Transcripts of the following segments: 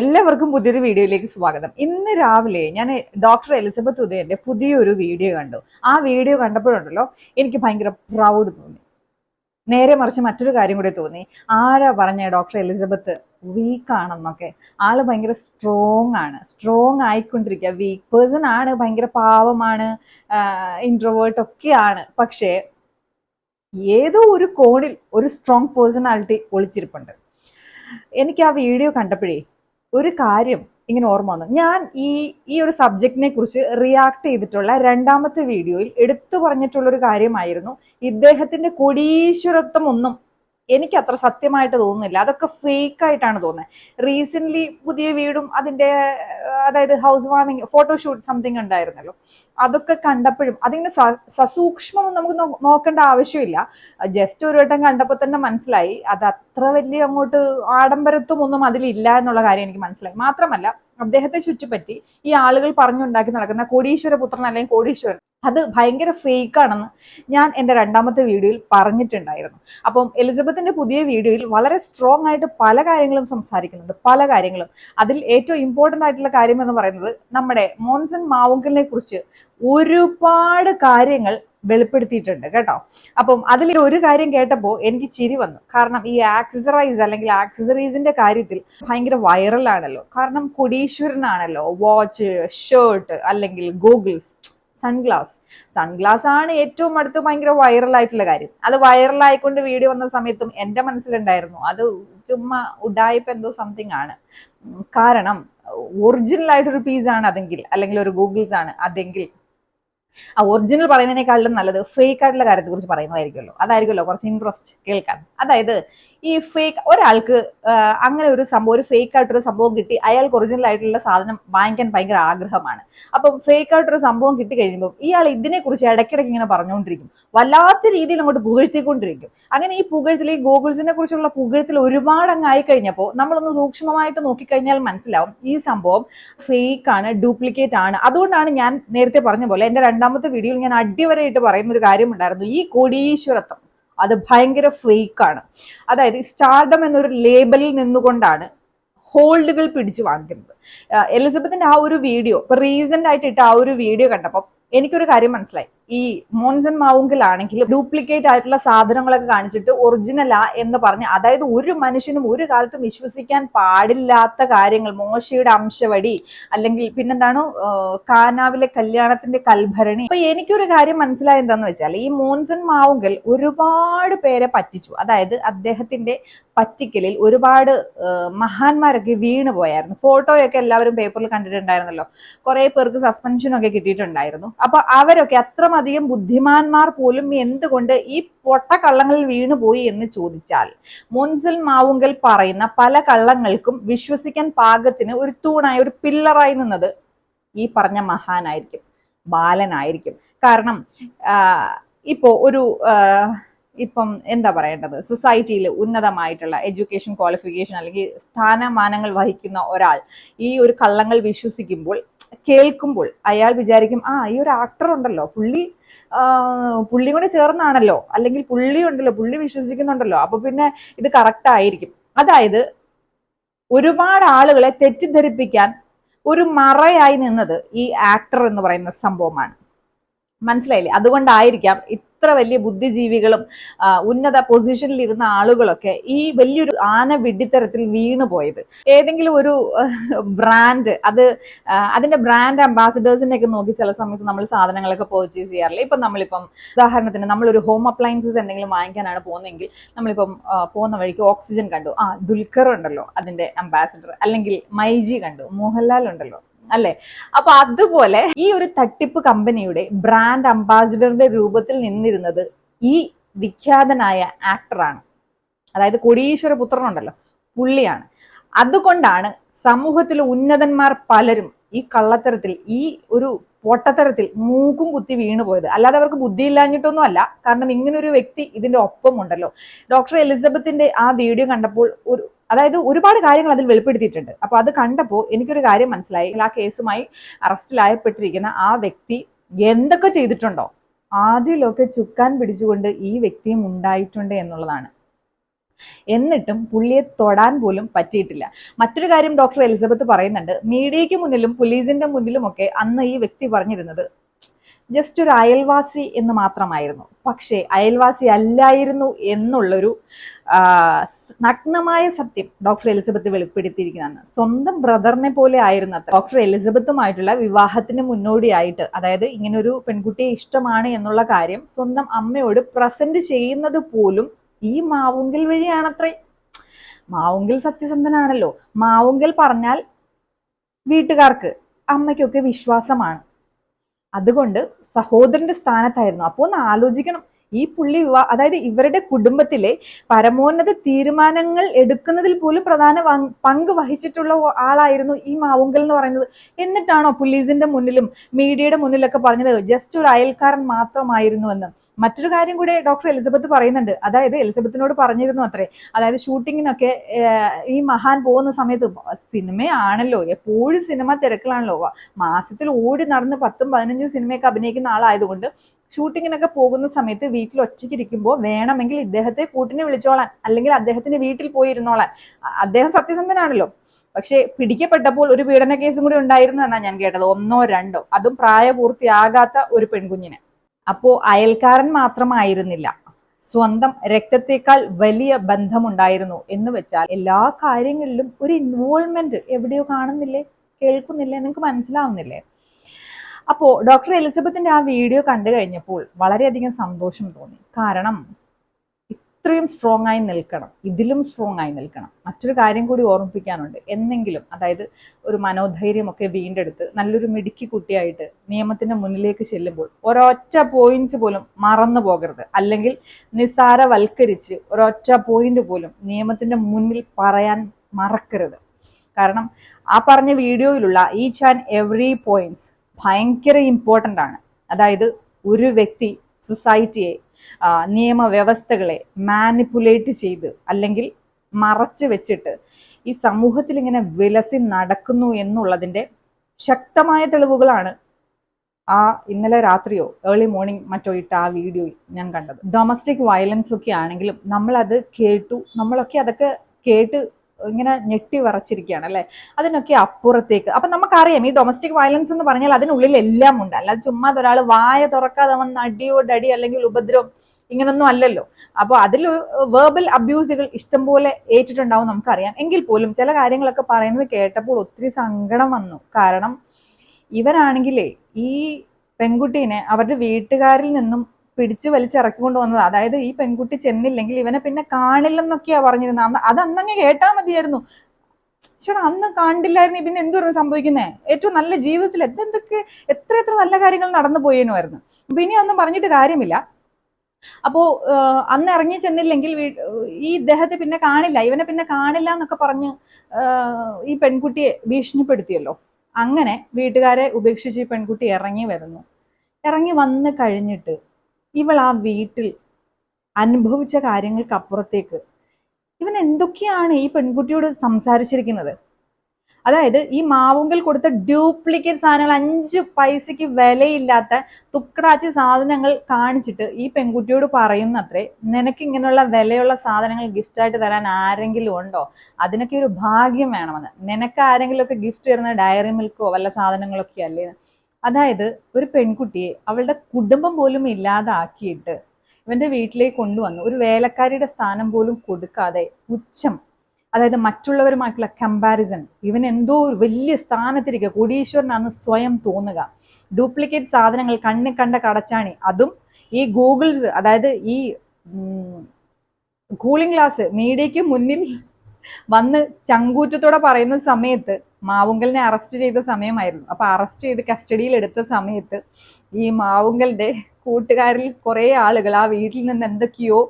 എല്ലാവർക്കും പുതിയൊരു വീഡിയോയിലേക്ക് സ്വാഗതം. ഇന്ന് രാവിലെ ഞാൻ ഡോക്ടർ എലിസബത്ത് ഉദയന്റെ പുതിയൊരു വീഡിയോ കണ്ടു. ആ വീഡിയോ കണ്ടപ്പോഴുണ്ടല്ലോ എനിക്ക് ഭയങ്കര പ്രൗഡ് തോന്നി. നേരെ മറിച്ച് മറ്റൊരു കാര്യം കൂടി തോന്നി. ആരാ പറഞ്ഞ ഡോക്ടർ എലിസബത്ത് വീക്ക് ആണെന്നൊക്കെ? ആൾ ഭയങ്കര സ്ട്രോങ് ആണ്. സ്ട്രോങ് ആയിക്കൊണ്ടിരിക്കുക. വീക്ക് പേഴ്സൺ ആണ് ഭയങ്കര പാവമാണ് ഇൻട്രോവേർട്ട് ഒക്കെയാണ്. പക്ഷേ ഏതോ ഒരു കോണിൽ ഒരു സ്ട്രോങ് പേഴ്സണാലിറ്റി ഒളിച്ചിരിപ്പുണ്ട്. എനിക്ക് ആ വീഡിയോ കണ്ടപ്പോഴേ ഒരു കാര്യം ഇങ്ങനെ ഓർമ്മ വന്നു. ഞാൻ ഈ ഈ ഒരു സബ്ജക്റ്റിനെ കുറിച്ച് റിയാക്ട് ചെയ്തിട്ടുള്ള രണ്ടാമത്തെ വീഡിയോയിൽ എടുത്തു പറഞ്ഞിട്ടുള്ള ഒരു കാര്യമായിരുന്നു. ഇദ്ദേഹത്തിന്റെ കൊടീശ്വരത്വം ഒന്നും എനിക്ക് അത്ര സത്യമായിട്ട് തോന്നുന്നില്ല. അതൊക്കെ ഫേക്ക് ആയിട്ടാണ് തോന്നുന്നത് റീസെന്റ് പുതിയ വീടും അതിന്റെ അതായത് ഹൗസ് വാമിങ് ഫോട്ടോഷൂട്ട് സംതിങ് ഉണ്ടായിരുന്നല്ലോ. അതൊക്കെ കണ്ടപ്പോഴും അതിങ്ങനെ സസൂക്ഷ്മം നമുക്ക് നോക്കേണ്ട ആവശ്യമില്ല. ജസ്റ്റ് ഒരു വട്ടം കണ്ടപ്പോൾ തന്നെ മനസ്സിലായി. അത് അത്ര വലിയ അങ്ങോട്ട് ആഡംബരത്വം ഒന്നും അതിലില്ല എന്നുള്ള കാര്യം എനിക്ക് മനസ്സിലായി. മാത്രമല്ല അദ്ദേഹത്തെ ചുറ്റിപ്പറ്റി ഈ ആളുകൾ പറഞ്ഞുണ്ടാക്കി നടക്കുന്ന കോടീശ്വര പുത്രൻ അല്ലെങ്കിൽ കോടീശ്വരൻ അത് ഭയങ്കര ഫേക്കാണെന്ന് ഞാൻ എന്റെ രണ്ടാമത്തെ വീഡിയോയിൽ പറഞ്ഞിട്ടുണ്ടായിരുന്നു. അപ്പം എലിസബത്തിന്റെ പുതിയ വീഡിയോയിൽ വളരെ സ്ട്രോങ് ആയിട്ട് പല കാര്യങ്ങളും സംസാരിക്കുന്നുണ്ട്. പല കാര്യങ്ങളും. അതിൽ ഏറ്റവും ഇമ്പോർട്ടന്റ് ആയിട്ടുള്ള കാര്യം എന്ന് പറയുന്നത് നമ്മുടെ മോൺസൺ മാവുങ്കലിനെ കുറിച്ച് ഒരുപാട് കാര്യങ്ങൾ വെളിപ്പെടുത്തിയിട്ടുണ്ട് കേട്ടോ. അപ്പം അതിൽ ഒരു കാര്യം കേട്ടപ്പോൾ എനിക്ക് ചിരി വന്നു. കാരണം ഈ ആക്സസറൈസ് അല്ലെങ്കിൽ ആക്സസറീസിന്റെ കാര്യത്തിൽ ഭയങ്കര വൈറലാണല്ലോ കാരണം കൊടീശ്വരനാണല്ലോ. വാച്ച് ഷർട്ട് അല്ലെങ്കിൽ ഗൂഗിൾസ് സൺഗ്ലാസ്. സൺഗ്ലാസ് ആണ് ഏറ്റവും അടുത്ത് ഭയങ്കര വൈറൽ ആയിട്ടുള്ള കാര്യം. അത് വൈറൽ ആയിക്കൊണ്ട് വീഡിയോ വന്ന സമയത്തും എന്റെ മനസ്സിലുണ്ടായിരുന്നു. അത് ചുമ്മാ ഉഡായിപ്പ് എന്തോ സംതിങ് ആണ്. കാരണം ഒറിജിനൽ ആയിട്ടൊരു പീസ് ആണ് അതെങ്കിൽ അല്ലെങ്കിൽ ഒരു ഗൂഗിൾസ് ആണ് അതെങ്കിൽ ആ ഒറിജിനൽ പറയുന്നതിനേക്കാളും നല്ലത് ഫേക്ക് ആയിട്ടുള്ള കാര്യത്തെ കുറിച്ച് പറയുന്നതായിരിക്കുമല്ലോ. അതായിരിക്കുമല്ലോ കുറച്ച് ഇൻട്രസ്റ്റ് കേൾക്കാൻ. അതായത് ഈ ഫേക്ക് ഒരാൾക്ക് അങ്ങനെ ഒരു സംഭവം ഒരു ഫേക്ക് ആയിട്ടൊരു സംഭവം കിട്ടി അയാൾക്ക് ഒറിജിനൽ ആയിട്ടുള്ള സാധനം വാങ്ങിക്കാൻ ഭയങ്കര ആഗ്രഹമാണ്. അപ്പം ഫേക്ക് ആയിട്ടൊരു സംഭവം കിട്ടി കഴിയുമ്പോൾ ഇയാൾ ഇതിനെക്കുറിച്ച് ഇടയ്ക്കിടയ്ക്ക് ഇങ്ങനെ പറഞ്ഞുകൊണ്ടിരിക്കും. വല്ലാത്ത രീതിയിൽ അങ്ങോട്ട് പുകഴ്ത്തിക്കൊണ്ടിരിക്കും. അങ്ങനെ ഈ പുകഴ്ത്തിൽ ഈ ഗൂഗിൾസിനെ കുറിച്ചുള്ള പുകഴ്ത്തിൽ ഒരുപാട് അങ്ങ് ആയി കഴിഞ്ഞപ്പോൾ നമ്മളൊന്ന് സൂക്ഷ്മമായിട്ട് നോക്കിക്കഴിഞ്ഞാൽ മനസ്സിലാവും ഈ സംഭവം ഫേക്ക് ആണ് ഡ്യൂപ്ലിക്കേറ്റ് ആണ്. അതുകൊണ്ടാണ് ഞാൻ നേരത്തെ പറഞ്ഞ പോലെ എന്റെ രണ്ടാമത്തെ വീഡിയോയിൽ ഞാൻ അടിവരയിട്ട് പറയുന്ന ഒരു കാര്യമുണ്ടായിരുന്നു. ഈ കോടീശ്വരത്വം. അത് ഭയങ്കര ഫേക്ക് ആണ്. അതായത് സ്റ്റാർഡം എന്നൊരു ലേബലിൽ നിന്നുകൊണ്ടാണ് ഹോൾഡുകൾ പിടിച്ചു വാങ്ങിക്കുന്നത്. എലിസബത്തിന്റെ ആ ഒരു വീഡിയോ ഇപ്പൊ റീസെന്റ് ആയിട്ട് ഇട്ട ആ ഒരു വീഡിയോ കണ്ടപ്പോൾ എനിക്കൊരു കാര്യം മനസ്സിലായി. ഈ മോൻസൺ മാവുങ്കിലാണെങ്കിൽ ഡ്യൂപ്ലിക്കേറ്റ് ആയിട്ടുള്ള സാധനങ്ങളൊക്കെ കാണിച്ചിട്ട് ഒറിജിനലാ എന്ന് പറഞ്ഞ് അതായത് ഒരു മനുഷ്യനും ഒരു കാലത്തും വിശ്വസിക്കാൻ പാടില്ലാത്ത കാര്യങ്ങൾ മോശയുടെ അംശവടി അല്ലെങ്കിൽ പിന്നെന്താണ് കാനാവിലെ കല്യാണത്തിന്റെ കൽഭരണി. അപ്പൊ എനിക്കൊരു കാര്യം മനസ്സിലായ എന്താന്ന് വെച്ചാൽ ഈ മോൻസൺ മാവുങ്കൽ ഒരുപാട് പേരെ പറ്റിച്ചു. അതായത് അദ്ദേഹത്തിന്റെ പറ്റിക്കലിൽ ഒരുപാട് മഹാന്മാരൊക്കെ വീണ് പോയായിരുന്നു. ഫോട്ടോയൊക്കെ എല്ലാവരും പേപ്പറിൽ കണ്ടിട്ടുണ്ടായിരുന്നല്ലോ. കുറെ പേർക്ക് സസ്പെൻഷനൊക്കെ കിട്ടിയിട്ടുണ്ടായിരുന്നു. അപ്പൊ അവരൊക്കെ അത്രമധികം ബുദ്ധിമാന്മാർ പോലും എന്തുകൊണ്ട് ഈ പൊട്ട പൊട്ടക്കള്ളങ്ങളിൽ വീണുപോയി എന്ന് ചോദിച്ചാൽ മുൻസിൽ മാവുങ്കൽ പറയുന്ന പല കള്ളങ്ങൾക്കും വിശ്വസിക്കാൻ പാകത്തിന് ഒരു തൂണായി ഒരു പില്ലറായി നിന്നത് ഈ പറഞ്ഞ മഹാനായിരിക്കും ബാലനായിരിക്കും. കാരണം ഇപ്പോ ഒരു ഇപ്പം എന്താ പറയേണ്ടത്? സൊസൈറ്റിയിൽ ഉന്നതമായിട്ടുള്ള എഡ്യൂക്കേഷൻ ക്വാളിഫിക്കേഷൻ അല്ലെങ്കിൽ സ്ഥാനമാനങ്ങൾ വഹിക്കുന്ന ഒരാൾ ഈ ഒരു കള്ളങ്ങൾ വിശ്വസിക്കുമ്പോൾ കേൾക്കുമ്പോൾ അയാൾ വിചാരിക്കും ആ ഈ ഒരു ആക്ടർ ഉണ്ടല്ലോ പുള്ളി പുള്ളി കൂടെ ചേർന്നാണല്ലോ അല്ലെങ്കിൽ പുള്ളി ഉണ്ടല്ലോ പുള്ളി വിശ്വസിക്കുന്നുണ്ടല്ലോ അപ്പൊ പിന്നെ ഇത് കറക്റ്റ് ആയിരിക്കും. അതായത് ഒരുപാട് ആളുകളെ തെറ്റിദ്ധരിപ്പിക്കാൻ ഒരു മറയായി നിന്നത് ഈ ആക്ടർ എന്ന് പറയുന്ന സംഭവമാണ്. മനസ്സിലായില്ലേ? അതുകൊണ്ടായിരിക്കാം ഇത്ര വലിയ ബുദ്ധിജീവികളും ഉന്നത പൊസിഷനിൽ ഇരുന്ന ആളുകളൊക്കെ ഈ വലിയൊരു ആന വിഡിത്തരത്തിൽ വീണു പോയത്. ഏതെങ്കിലും ഒരു ബ്രാൻഡ് അത് അതിന്റെ ബ്രാൻഡ് അംബാസിഡേഴ്സിനെ ഒക്കെ നോക്കി ചില സമയത്ത് നമ്മൾ സാധനങ്ങളൊക്കെ പർച്ചേസ് ചെയ്യാറില്ല? ഇപ്പം നമ്മളിപ്പം ഉദാഹരണത്തിന് നമ്മളൊരു ഹോം അപ്ലയൻസസ് എന്തെങ്കിലും വാങ്ങിക്കാനാണ് പോകുന്നതെങ്കിൽ നമ്മളിപ്പം പോകുന്ന വഴിക്ക് ഓക്സിജൻ കണ്ടു. ആ ദുൽഖർ ഉണ്ടല്ലോ അതിന്റെ അംബാസിഡർ അല്ലെങ്കിൽ മൈജി കണ്ടു. മോഹൻലാൽ ഉണ്ടല്ലോ. അല്ലെ? അപ്പൊ അതുപോലെ ഈ ഒരു തട്ടിപ്പ് കമ്പനിയുടെ ബ്രാൻഡ് അംബാസിഡറിന്റെ രൂപത്തിൽ നിന്നിരുന്നത് ഈ വിഖ്യാതനായ ആക്ടറാണ് അതായത് കൊടീശ്വര പുത്രനുണ്ടല്ലോ പുള്ളിയാണ്. അതുകൊണ്ടാണ് സമൂഹത്തിലെ ഉന്നതന്മാർ പലരും ഈ കള്ളത്തരത്തിൽ ഈ ഒരു പൊട്ടത്തരത്തിൽ മൂക്കും കുത്തി വീണു പോയത്. അല്ലാതെ അവർക്ക് ബുദ്ധിയില്ലാഞ്ഞിട്ടൊന്നും അല്ല. കാരണം ഇങ്ങനൊരു വ്യക്തി ഇതിന്റെ ഒപ്പമുണ്ടല്ലോ. ഡോക്ടർ എലിസബത്തിന്റെ ആ വീഡിയോ കണ്ടപ്പോൾ ഒരു അതായത് ഒരുപാട് കാര്യങ്ങൾ അതിൽ വെളിപ്പെടുത്തിയിട്ടുണ്ട്. അപ്പോൾ അത് കണ്ടപ്പോൾ എനിക്കൊരു കാര്യം മനസ്സിലായി. ആ കേസുമായി അറസ്റ്റിലായപ്പെട്ടിരിക്കുന്ന ആ വ്യക്തി എന്തൊക്കെ ചെയ്തിട്ടുണ്ടോ? ആദ്യമൊക്കെ ചുക്കാൻ പിടിച്ചുകൊണ്ട് ഈ വ്യക്തിയും ഉണ്ടായിട്ടുണ്ട് എന്നുള്ളതാണ്. എന്നിട്ടും പുള്ളിയെ തൊടാൻ പോലും പറ്റിയിട്ടില്ല. മറ്റൊരു കാര്യം ഡോക്ടർ എലിസബത്ത് പറയുന്നുണ്ട്. മീഡിയയ്ക്ക് മുന്നിലും പോലീസിന്റെ മുന്നിലുമൊക്കെ അന്ന് ഈ വ്യക്തി പറഞ്ഞിരുന്നത് ജസ്റ്റ് ഒരു അയൽവാസി എന്ന് മാത്രമായിരുന്നു. പക്ഷേ അയൽവാസി അല്ലായിരുന്നു എന്നുള്ളൊരു നഗ്നമായ സത്യം ഡോക്ടർ എലിസബത്ത് വെളിപ്പെടുത്തിയിരിക്കുന്നതാണ്. സ്വന്തം ബ്രദറിനെ പോലെ ആയിരുന്നു ഡോക്ടർ എലിസബത്തുമായിട്ടുള്ള വിവാഹത്തിന് മുന്നോടിയായിട്ട് അതായത് ഇങ്ങനൊരു പെൺകുട്ടിയെ ഇഷ്ടമാണ് എന്നുള്ള കാര്യം സ്വന്തം അമ്മയോട് പ്രസന്റ് ചെയ്യുന്നത് പോലും ഈ മാവുങ്കിൽ വഴിയാണത്രേ. മാവുങ്കിൽ സത്യസന്ധനാണല്ലോ. മാവുങ്കിൽ പറഞ്ഞാൽ വീട്ടുകാർക്ക് അമ്മയ്ക്കൊക്കെ വിശ്വാസമാണ്. അതുകൊണ്ട് സഹോദരന്റെ സ്ഥാനത്തായിരുന്നു. അപ്പോൾ ഒന്ന് ആലോചിക്കണം. ഈ പുള്ളി അതായത് ഇവരുടെ കുടുംബത്തിലെ പരമോന്നത തീരുമാനങ്ങൾ എടുക്കുന്നതിൽ പോലും പ്രധാന പങ്ക് വഹിച്ചിട്ടുള്ള ആളായിരുന്നു ഈ മാവുങ്കൽ എന്ന് പറയുന്നത്. എന്നിട്ടാണോ പോലീസിന്റെ മുന്നിലും മീഡിയയുടെ മുന്നിലൊക്കെ പറഞ്ഞത് ജസ്റ്റ് ഒരു അയൽക്കാരൻ മാത്രമായിരുന്നു എന്ന് മറ്റൊരു കാര്യം കൂടെ ഡോക്ടർ എലിസബത്ത് പറയുന്നുണ്ട്. അതായത് എലിസബത്തിനോട് പറഞ്ഞിരുന്നു അത്രേ. അതായത് ഷൂട്ടിങ്ങിനൊക്കെ ഈ മഹാൻ പോകുന്ന സമയത്ത് സിനിമയാണല്ലോ എപ്പോഴും സിനിമ തിരക്കിലാണല്ലോ. മാസത്തിൽ ഓടി നടന്ന് പത്തും പതിനഞ്ചും സിനിമയൊക്കെ അഭിനയിക്കുന്ന ആളായതുകൊണ്ട് ഷൂട്ടിങ്ങിനൊക്കെ പോകുന്ന സമയത്ത് വീട്ടിൽ ഒറ്റയ്ക്ക് ഇരിക്കുമ്പോൾ വേണമെങ്കിൽ ഇദ്ദേഹത്തെ കൂട്ടിനെ വിളിച്ചോളാൻ അല്ലെങ്കിൽ അദ്ദേഹത്തിന്റെ വീട്ടിൽ പോയി ഇരുന്നോളാൻ അദ്ദേഹം സത്യസന്ധനാണല്ലോ. പക്ഷേ പിടിക്കപ്പെട്ടപ്പോൾ ഒരു പീഡന കേസും കൂടി ഉണ്ടായിരുന്നു എന്നാണ് ഞാൻ കേട്ടത്. ഒന്നോ രണ്ടോ. അതും പ്രായപൂർത്തിയാകാത്ത ഒരു പെൺകുഞ്ഞിന്. അപ്പോ അയൽക്കാരൻ മാത്രമായിരുന്നില്ല. സ്വന്തം രക്തത്തെക്കാൾ വലിയ ബന്ധമുണ്ടായിരുന്നു എന്ന് വെച്ചാൽ എല്ലാ കാര്യങ്ങളിലും ഒരു ഇൻവോൾവ്മെന്റ് എവിടെയോ കാണുന്നില്ലേ? കേൾക്കുന്നില്ലേ? നിങ്ങൾക്ക് മനസ്സിലാവുന്നില്ലേ? അപ്പോ ഡോക്ടർ എലിസബത്തിന്റെ ആ വീഡിയോ കണ്ടു കഴിഞ്ഞപ്പോൾ വളരെയധികം സന്തോഷം തോന്നി. കാരണം ഇത്രയും സ്ട്രോങ് ആയി നിൽക്കണം ഇതിലും സ്ട്രോങ് ആയി നിൽക്കണം. മറ്റൊരു കാര്യം കൂടി ഓർമ്മിപ്പിക്കാനുണ്ട്. എന്നെങ്കിലും അതായത് ഒരു മനോധൈര്യമൊക്കെ വീണ്ടെടുത്ത് നല്ലൊരു മിടുക്കി കുട്ടിയായിട്ട് നിയമത്തിന്റെ മുന്നിലേക്ക് ചെല്ലുമ്പോൾ ഒരൊറ്റ പോയിന്റ്സ് പോലും മറന്നു പോകരുത്. അല്ലെങ്കിൽ നിസ്സാരവൽക്കരിച്ച് ഒരൊറ്റ പോയിന്റ് പോലും നിയമത്തിന്റെ മുന്നിൽ പറയാൻ മറക്കരുത്. കാരണം ആ പറഞ്ഞ വീഡിയോയിലുള്ള ഈച്ച് ആൻഡ് എവറി പോയിന്റ്സ് ഭയങ്കര ഇമ്പോർട്ടന്റ് ആണ്. അതായത് ഒരു വ്യക്തി സൊസൈറ്റിയെ നിയമവ്യവസ്ഥകളെ മാനിപ്പുലേറ്റ് ചെയ്ത് അല്ലെങ്കിൽ മറച്ചു വെച്ചിട്ട് ഈ സമൂഹത്തിൽ ഇങ്ങനെ വിലസി നടക്കുന്നു എന്നുള്ളതിന്റെ ശക്തമായ തെളിവുകളാണ് ആ ഇന്നലെ രാത്രിയോ ഏർലി മോർണിംഗ് മറ്റോ ഇട്ട ആ വീഡിയോയിൽ ഞാൻ കണ്ടത്. ഡൊമസ്റ്റിക് വയലൻസ് ഒക്കെ ആണെങ്കിലും നമ്മളത് കേട്ടു നമ്മളൊക്കെ അതൊക്കെ കേട്ട് ഇങ്ങനെ ഞെട്ടി വറച്ചിരിക്കുകയാണ് അല്ലേ? അതിനൊക്കെ അപ്പുറത്തേക്ക്. അപ്പൊ നമുക്കറിയാം ഈ ഡൊമസ്റ്റിക് വയലൻസ് എന്ന് പറഞ്ഞാൽ അതിനുള്ളിൽ എല്ലാം ഉണ്ട്. അല്ലാതെ ചുമ്മാ ഒരാൾ വായ തുറക്കാതെ വന്ന് അടിയോടടി അല്ലെങ്കിൽ ഉപദ്രവം ഇങ്ങനൊന്നും അല്ലല്ലോ. അപ്പോൾ അതിൽ വേർബൽ അബ്യൂസുകൾ ഇഷ്ടംപോലെ ഏറ്റിട്ടുണ്ടാവും നമുക്കറിയാം. എങ്കിൽ പോലും ചില കാര്യങ്ങളൊക്കെ പറയുന്നത് കേട്ടപ്പോൾ ഒത്തിരി സങ്കടം വന്നു. കാരണം ഇവരാണെങ്കിലേ ഈ പെൺകുട്ടീനെ അവരുടെ വീട്ടുകാരിൽ നിന്നും പിടിച്ചു വലിച്ചിറക്കി കൊണ്ടുവന്നത് അതായത് ഈ പെൺകുട്ടി ചെന്നില്ലെങ്കിൽ ഇവനെ പിന്നെ കാണില്ലെന്നൊക്കെയാ പറഞ്ഞിരുന്നത്. അന്ന് അത് അന്നങ്ങ് കേട്ടാ മതിയായിരുന്നു. ചേട്ടാ അന്ന് കണ്ടില്ലായിരുന്നു. പിന്നെ എന്തുവായിരുന്നു സംഭവിക്കുന്നേ? ഏറ്റവും നല്ല ജീവിതത്തിൽ എന്തെന്തൊക്കെ എത്ര എത്ര നല്ല കാര്യങ്ങൾ നടന്നു പോയേനുമായിരുന്നു. അപ്പൊ ഒന്നും പറഞ്ഞിട്ട് കാര്യമില്ല. അപ്പോ അന്ന് ഇറങ്ങി ചെന്നില്ലെങ്കിൽ ഈ ഇദ്ദേഹത്തെ പിന്നെ കാണില്ല. ഇവനെ പിന്നെ കാണില്ല എന്നൊക്കെ പറഞ്ഞ് ഈ പെൺകുട്ടിയെ ഭീഷണിപ്പെടുത്തിയല്ലോ. അങ്ങനെ വീട്ടുകാരെ ഉപേക്ഷിച്ച് ഈ പെൺകുട്ടി ഇറങ്ങി വരുന്നു. ഇറങ്ങി വന്ന് കഴിഞ്ഞിട്ട് ഇവൾ ആ വീട്ടിൽ അനുഭവിച്ച കാര്യങ്ങൾക്ക് അപ്പുറത്തേക്ക് ഇവൻ എന്തൊക്കെയാണ് ഈ പെൺകുട്ടിയോട് സംസാരിച്ചിരിക്കുന്നത്? അതായത് ഈ മാവുങ്കൽ കൊടുത്ത ഡ്യൂപ്ലിക്കേറ്റ് സാധനങ്ങൾ അഞ്ച് പൈസയ്ക്ക് വിലയില്ലാത്ത തുക്കടാച്ചി സാധനങ്ങൾ കാണിച്ചിട്ട് ഈ പെൺകുട്ടിയോട് പറയുന്നത്രേ നിനക്ക് ഇങ്ങനെയുള്ള വിലയുള്ള സാധനങ്ങൾ ഗിഫ്റ്റായിട്ട് തരാൻ ആരെങ്കിലും ഉണ്ടോ? അതിനൊക്കെ ഒരു ഭാഗ്യം വേണമെന്ന്. നിനക്ക് ആരെങ്കിലുമൊക്കെ ഗിഫ്റ്റ് തരുന്ന ഡയറി മിൽക്കോ വല്ല സാധനങ്ങളൊക്കെ അല്ലേ? അതായത് ഒരു പെൺകുട്ടിയെ അവളുടെ കുടുംബം പോലും ഇല്ലാതാക്കിയിട്ട് ഇവന്റെ വീട്ടിലേക്ക് കൊണ്ടുവന്നു. ഒരു വേലക്കാരിയുടെ സ്ഥാനം പോലും കൊടുക്കാതെ ഉച്ചം അതായത് മറ്റുള്ളവരുമായിട്ടുള്ള കമ്പാരിസൺ ഇവൻ എന്തോ ഒരു വലിയ സ്ഥാനത്തിരിക്കുക കോടീശ്വരനാണെന്ന് സ്വയം തോന്നുക. ഡ്യൂപ്ലിക്കേറ്റ് സാധനങ്ങൾ കണ്ണി കണ്ട കടച്ചാണി. അതും ഈ ഗൂഗിൾസ് അതായത് ഈ കൂളിംഗ് ഗ്ലാസ് മീഡിയയ്ക്ക് മുന്നിൽ വന്ന് ചങ്കൂറ്റത്തോടെ പറയുന്ന സമയത്ത് മാവുങ്കലിനെ അറസ്റ്റ് ചെയ്ത സമയമായിരുന്നു. അപ്പൊ അറസ്റ്റ് ചെയ്ത് കസ്റ്റഡിയിൽ എടുത്ത സമയത്ത് ഈ മാവുങ്കലിന്റെ കൂട്ടുകാരിൽ കുറെ ആളുകൾ ആ വീട്ടിൽ നിന്ന് എന്തൊക്കെയോ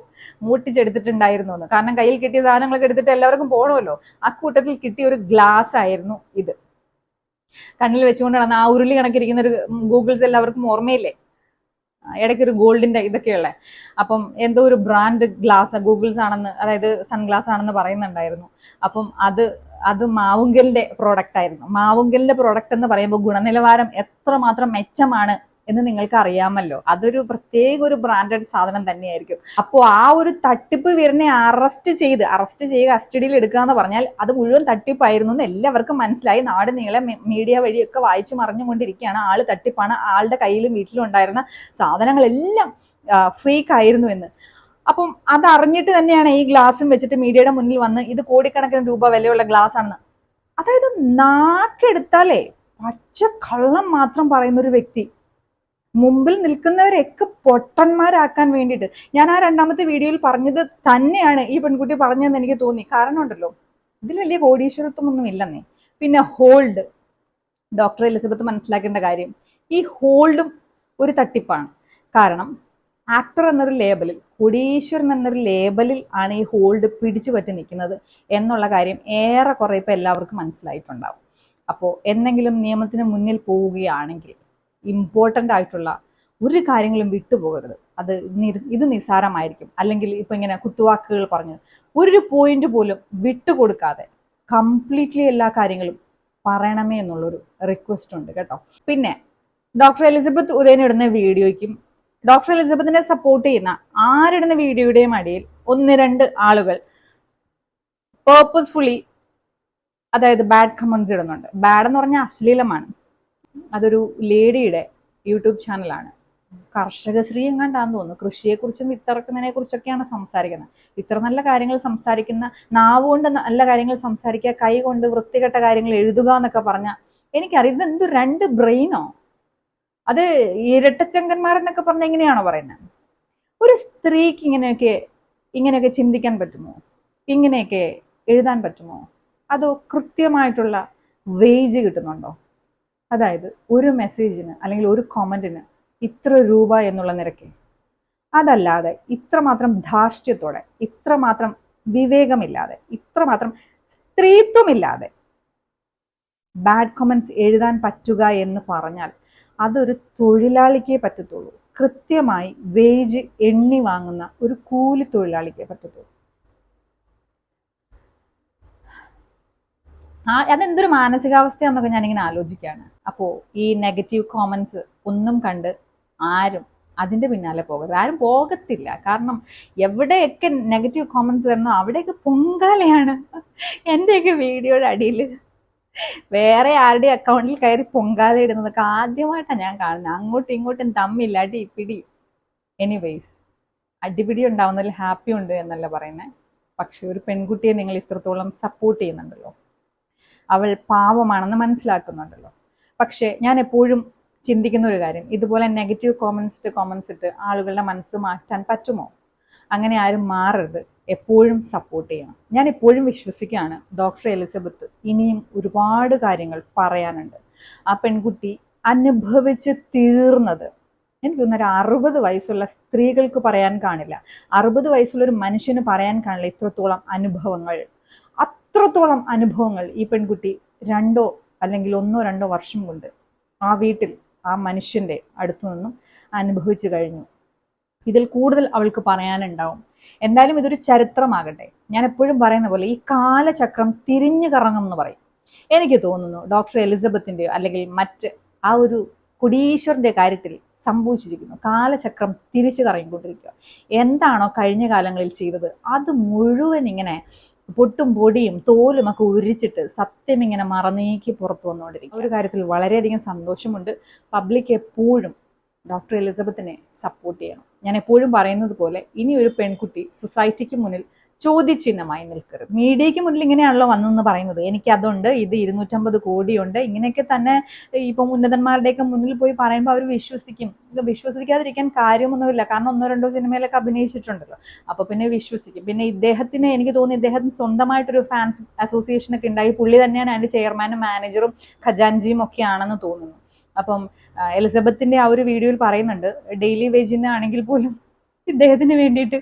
മൂട്ടിച്ചെടുത്തിട്ടുണ്ടായിരുന്നു എന്ന് കാരണം കയ്യിൽ കിട്ടിയ സാധനങ്ങളൊക്കെ എടുത്തിട്ട് എല്ലാവർക്കും പോകണമല്ലോ ആ കൂട്ടത്തിൽ കിട്ടിയ ഒരു ഗ്ലാസ് ആയിരുന്നു ഇത്. കണ്ണിൽ വെച്ചുകൊണ്ട് നടന്ന ആ ഉരുളി കണക്കിരിക്കുന്ന ഒരു ഗൂഗിൾസ് എല്ലാവർക്കും ഓർമ്മയില്ലേ? ആ, ഇടയ്ക്കൊരു ഗോൾഡിന്റെ ഇതൊക്കെയുള്ള. അപ്പം എന്തോ ഒരു ബ്രാൻഡ് ഗ്ലാസ് ഗൂഗിൾസ് ആണെന്ന് അതായത് സൺഗ്ലാസ് ആണെന്ന് പറയുന്നുണ്ടായിരുന്നു. അപ്പം അത് അത് മാവുങ്കലിന്റെ പ്രോഡക്റ്റ് ആയിരുന്നു. മാവുങ്കലിന്റെ പ്രോഡക്റ്റ് എന്ന് പറയുമ്പോൾ ഗുണനിലവാരം എത്രമാത്രം മെച്ചമാണ് എന്ന് നിങ്ങൾക്ക് അറിയാമല്ലോ അതൊരു പ്രത്യേക ഒരു ബ്രാൻഡഡ് സാധനം തന്നെയായിരിക്കും. അപ്പോൾ ആ ഒരു തട്ടിപ്പ് വീരനെ അറസ്റ്റ് ചെയ്ത് അറസ്റ്റ് ചെയ്യുക കസ്റ്റഡിയിൽ എടുക്കുക എന്ന് പറഞ്ഞാൽ അത് മുഴുവൻ തട്ടിപ്പായിരുന്നു എന്ന് എല്ലാവർക്കും മനസ്സിലായി. നാട് നീളെ മീഡിയ വഴിയൊക്കെ വായിച്ചു മറിഞ്ഞുകൊണ്ടിരിക്കുകയാണ്. ആൾ തട്ടിപ്പാണ്. ആളുടെ കയ്യിലും വീട്ടിലും ഉണ്ടായിരുന്ന സാധനങ്ങളെല്ലാം ഫേക്ക് ആയിരുന്നു എന്ന്. അപ്പം അത് അറിഞ്ഞിട്ട് തന്നെയാണ് ഈ ഗ്ലാസും വെച്ചിട്ട് മീഡിയയുടെ മുന്നിൽ വന്ന് ഇത് കോടിക്കണക്കിന് രൂപ വിലയുള്ള ഗ്ലാസ് ആണെന്ന് അതായത് നാക്കെടുത്താലേ പച്ച കള്ളം മാത്രം പറയുന്ന ഒരു വ്യക്തി മുമ്പിൽ നിൽക്കുന്നവരെയൊക്കെ പൊട്ടന്മാരാക്കാൻ വേണ്ടിയിട്ട്. ഞാൻ ആ രണ്ടാമത്തെ വീഡിയോയിൽ പറഞ്ഞത് തന്നെയാണ് ഈ പെൺകുട്ടി പറഞ്ഞതെന്ന് എനിക്ക് തോന്നി. കാരണം ഉണ്ടല്ലോ ഇതിൽ വലിയ കോടീശ്വരത്വമൊന്നും ഇല്ലെന്നേ. പിന്നെ ഹോൾഡ് ഡോക്ടർ എലിസബത്ത് മനസ്സിലാക്കേണ്ട കാര്യം ഈ ഹോൾഡും ഒരു തട്ടിപ്പാണ്. കാരണം ആക്ടർ എന്നൊരു ലേബലിൽ കോടീശ്വരൻ എന്നൊരു ലേബലിൽ ആണ് ഈ ഹോൾഡ് പിടിച്ചു പറ്റി നിൽക്കുന്നത് എന്നുള്ള കാര്യം ഏറെക്കുറെ ഇപ്പം എല്ലാവർക്കും മനസ്സിലായിട്ടുണ്ടാവും. അപ്പോൾ എന്തെങ്കിലും നിയമത്തിന് മുന്നിൽ പോവുകയാണെങ്കിൽ ഇമ്പോർട്ടന്റ് ആയിട്ടുള്ള ഒരു കാര്യങ്ങളും വിട്ടുപോകരുത്. അത് ഇത് നിസ്സാരമായിരിക്കും. അല്ലെങ്കിൽ ഇപ്പം ഇങ്ങനെ കുത്തുവാക്കുകൾ പറഞ്ഞ് ഒരു പോയിന്റ് പോലും വിട്ടുകൊടുക്കാതെ കംപ്ലീറ്റ്ലി എല്ലാ കാര്യങ്ങളും പറയണമേ എന്നുള്ളൊരു റിക്വസ്റ്റ് ഉണ്ട് കേട്ടോ. പിന്നെ ഡോക്ടർ എലിസബത്ത് ഉദയൻ ഇടുന്ന വീഡിയോയ്ക്കും ഡോക്ടർ എലിസബത്തിനെ സപ്പോർട്ട് ചെയ്യുന്ന ആരിടുന്ന വീഡിയോയുടെയും അടിയിൽ ഒന്ന് രണ്ട് ആളുകൾ പേർപ്പസ്ഫുള്ളി അതായത് ബാഡ് കമൻസ് ഇടുന്നുണ്ട്. ബാഡ് എന്ന് പറഞ്ഞാൽ അശ്ലീലമാണ്. അതൊരു ലേഡിയുടെ യൂട്യൂബ് ചാനലാണ്. കർഷകശ്രീ എങ്ങാണ്ടാന്ന് തോന്നുന്നു. കൃഷിയെക്കുറിച്ചും വിത്തിറക്കുന്നതിനെ കുറിച്ചൊക്കെയാണ് സംസാരിക്കുന്നത്. ഇത്ര നല്ല കാര്യങ്ങൾ സംസാരിക്കുന്ന നാവ് കൊണ്ട് നല്ല കാര്യങ്ങൾ സംസാരിക്കുക കൈ കൊണ്ട് വൃത്തികെട്ട കാര്യങ്ങൾ എഴുതുക എന്നൊക്കെ പറഞ്ഞാൽ എനിക്കറിയാം. എന്ത് രണ്ട് ബ്രെയിനോ? അത് ഇരട്ടച്ചങ്കന്മാരെന്നൊക്കെ പറഞ്ഞാൽ എങ്ങനെയാണോ പറയുന്നത് ഒരു സ്ത്രീക്ക് ഇങ്ങനെയൊക്കെ ഇങ്ങനെയൊക്കെ ചിന്തിക്കാൻ പറ്റുമോ? ഇങ്ങനെയൊക്കെ എഴുതാൻ പറ്റുമോ? അതോ കൃത്യമായിട്ടുള്ള വേജ് കിട്ടുന്നുണ്ടോ? അതായത് ഒരു മെസ്സേജിന് അല്ലെങ്കിൽ ഒരു കോമന്റിന് ഇത്ര രൂപ എന്നുള്ള നിരക്ക്. അതല്ലാതെ ഇത്രമാത്രം ധാർഷ്ട്യത്തോടെ ഇത്രമാത്രം വിവേകമില്ലാതെ ഇത്രമാത്രം സ്ത്രീത്വമില്ലാതെ ബാഡ് കമൻസ് എഴുതാൻ പറ്റുക എന്ന് പറഞ്ഞാൽ അതൊരു തൊഴിലാളിക്കേ പറ്റത്തുള്ളൂ. കൃത്യമായി വേജ് എണ്ണി വാങ്ങുന്ന ഒരു കൂലി തൊഴിലാളിക്കേ പറ്റത്തുള്ളൂ. ആ അതെന്തൊരു മാനസികാവസ്ഥയാണെന്നൊക്കെ ഞാനിങ്ങനെ ആലോചിക്കുകയാണ്. അപ്പോൾ ഈ നെഗറ്റീവ് കോമൻസ് ഒന്നും കണ്ട് ആരും അതിന്റെ പിന്നാലെ പോകരുത്. ആരും പോകത്തില്ല. കാരണം എവിടെയൊക്കെ നെഗറ്റീവ് കോമൻസ് വരണോ അവിടെയൊക്കെ പൊങ്കാലയാണ് എന്റെയൊക്കെ വീഡിയോയുടെ അടിയിൽ. വേറെ ആരുടെ അക്കൗണ്ടിൽ കയറി പൊങ്കാല ഇടുന്നതൊക്കെ ആദ്യമായിട്ടാണ് ഞാൻ കാണുന്നത്. അങ്ങോട്ടും ഇങ്ങോട്ടും തമ്മില്ല അടി പിടി. എനിവേയ്സ് അടിപിടി ഉണ്ടാവുന്നതിൽ ഹാപ്പി ഉണ്ട് എന്നല്ല പറയുന്നത് പക്ഷേ ഒരു പെൺകുട്ടിയെ നിങ്ങൾ ഇത്രത്തോളം സപ്പോർട്ട് ചെയ്യുന്നുണ്ടല്ലോ. അവൾ പാവമാണെന്ന് മനസ്സിലാക്കുന്നുണ്ടല്ലോ. പക്ഷേ ഞാൻ എപ്പോഴും ചിന്തിക്കുന്ന ഒരു കാര്യം ഇതുപോലെ നെഗറ്റീവ് കോമൻസ് ഇട്ട് കോമൻസ് ഇട്ട് ആളുകളുടെ മനസ്സ് മാറ്റാൻ പറ്റുമോ? അങ്ങനെ ആരും മാറരുത്. എപ്പോഴും സപ്പോർട്ട് ചെയ്യണം. ഞാൻ എപ്പോഴും വിശ്വസിക്കുകയാണ് ഡോക്ടർ എലിസബത്ത് ഇനിയും ഒരുപാട് കാര്യങ്ങൾ പറയാനുണ്ട്. ആ പെൺകുട്ടി അനുഭവിച്ച് തീർന്നത് എനിക്ക് തോന്നുന്നു ഒരു അറുപത് വയസ്സുള്ള സ്ത്രീകൾക്ക് പറയാൻ കാണില്ല. അറുപത് വയസ്സുള്ള ഒരു മനുഷ്യന് പറയാൻ കാണില്ല ഇത്രത്തോളം അനുഭവങ്ങൾ. അത്രത്തോളം അനുഭവങ്ങൾ ഈ പെൺകുട്ടി രണ്ടോ അല്ലെങ്കിൽ ഒന്നോ രണ്ടോ വർഷം കൊണ്ട് ആ വീട്ടിൽ ആ മനുഷ്യന്റെ അടുത്തു നിന്നും അനുഭവിച്ചു കഴിഞ്ഞു. ഇതിൽ കൂടുതൽ അവൾക്ക് പറയാനുണ്ടാവും. എന്തായാലും ഇതൊരു ചരിത്രമാകട്ടെ. ഞാൻ എപ്പോഴും പറയുന്ന പോലെ ഈ കാലചക്രം തിരിഞ്ഞു കറങ്ങും എന്ന് പറയും. എനിക്ക് തോന്നുന്നു ഡോക്ടർ എലിസബത്തിന്റെയോ അല്ലെങ്കിൽ മറ്റ് ആ ഒരു കുടീശ്വറിന്റെ കാര്യത്തിൽ സംഭവിച്ചിരിക്കുന്നു. കാലചക്രം തിരിച്ചു കറങ്ങിക്കൊണ്ടിരിക്കുക. എന്താണോ കഴിഞ്ഞ കാലങ്ങളിൽ ചെയ്തത് അത് മുഴുവൻ ഇങ്ങനെ പൊട്ടും പൊടിയും തോലും ഒക്കെ ഉരിച്ചിട്ട് സത്യം ഇങ്ങനെ മറന്നേക്ക് പുറത്തു വന്നുകൊണ്ടിരിക്കും. ഒരു കാര്യത്തിൽ വളരെയധികം സന്തോഷമുണ്ട്. പബ്ലിക് എപ്പോഴും ഡോക്ടർ എലിസബത്തിനെ സപ്പോർട്ട് ചെയ്യണം. ഞാൻ എപ്പോഴും പറയുന്നത് പോലെ ഇനി ഒരു പെൺകുട്ടി സൊസൈറ്റിക്ക് മുന്നിൽ ചോദ്യചിഹ്നമായി നിൽക്കരുത്. മീഡിയയ്ക്ക് മുന്നിൽ ഇങ്ങനെയാണല്ലോ വന്നെന്ന് പറയുന്നത്. എനിക്ക് അതുണ്ട് ഇത് ഇരുന്നൂറ്റമ്പത് കോടിയുണ്ട്. ഇങ്ങനെയൊക്കെ തന്നെ ഇപ്പം ഉന്നതന്മാരുടെയൊക്കെ മുന്നിൽ പോയി പറയുമ്പോൾ അവർ വിശ്വസിക്കും. ഇത് വിശ്വസിക്കാതിരിക്കാൻ കാര്യമൊന്നുമില്ല. കാരണം ഒന്നോ രണ്ടോ സിനിമയിലൊക്കെ അഭിനയിച്ചിട്ടുണ്ടല്ലോ. അപ്പോൾ പിന്നെ വിശ്വസിക്കും. പിന്നെ ഇദ്ദേഹത്തിന് എനിക്ക് തോന്നുന്നു ഇദ്ദേഹത്തിന് സ്വന്തമായിട്ടൊരു ഫാൻസ് അസോസിയേഷനൊക്കെ ഉണ്ടായി. പുള്ളി തന്നെയാണ് അതിന്റെ ചെയർമാനും മാനേജറും ഖജാൻജിയും ഒക്കെ ആണെന്ന് തോന്നുന്നു. അപ്പം എലിസബത്തിന്റെ ആ ഒരു വീഡിയോയിൽ പറയുന്നുണ്ട് ഡെയിലി വേജിന്റെ ആണെങ്കിൽ പോലും ഇദ്ദേഹത്തിന് വേണ്ടിയിട്ട്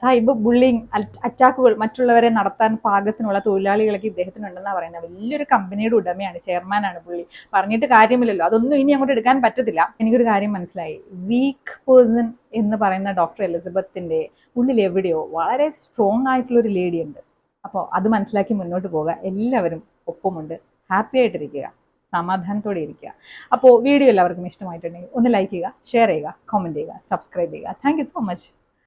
സൈബർ ബുള്ളിങ് അറ്റാക്കുകൾ മറ്റുള്ളവരെ നടത്താൻ പാകത്തിനുള്ള തൊഴിലാളികളൊക്കെ ഇദ്ദേഹത്തിനുണ്ടെന്നാണ് പറയുന്നത്. വലിയൊരു കമ്പനിയുടെ ഉടമയാണ് ചെയർമാനാണ് പുള്ളി. പറഞ്ഞിട്ട് കാര്യമില്ലല്ലോ. അതൊന്നും ഇനി അങ്ങോട്ട് എടുക്കാൻ പറ്റത്തില്ല. എനിക്കൊരു കാര്യം മനസ്സിലായി. വീക്ക് പേഴ്സൺ എന്ന് പറയുന്ന ഡോക്ടർ എലിസബത്തിന്റെ ഉള്ളിൽ എവിടെയോ വളരെ സ്ട്രോങ് ആയിട്ടുള്ള ഒരു ലേഡി ഉണ്ട്. അപ്പോൾ അത് മനസ്സിലാക്കി മുന്നോട്ട് പോവുക. എല്ലാവരും ഒപ്പമുണ്ട്. ഹാപ്പി ആയിട്ടിരിക്കുക. സമാധാനത്തോടെ ഇരിക്കുക. അപ്പോൾ വീഡിയോ എല്ലാവർക്കും ഇഷ്ടമായിട്ടുണ്ടെങ്കിൽ ഒന്ന് ലൈക്ക് ചെയ്യുക ഷെയർ ചെയ്യുക കമന്റ് ചെയ്യുക സബ്സ്ക്രൈബ് ചെയ്യുക. Thank so much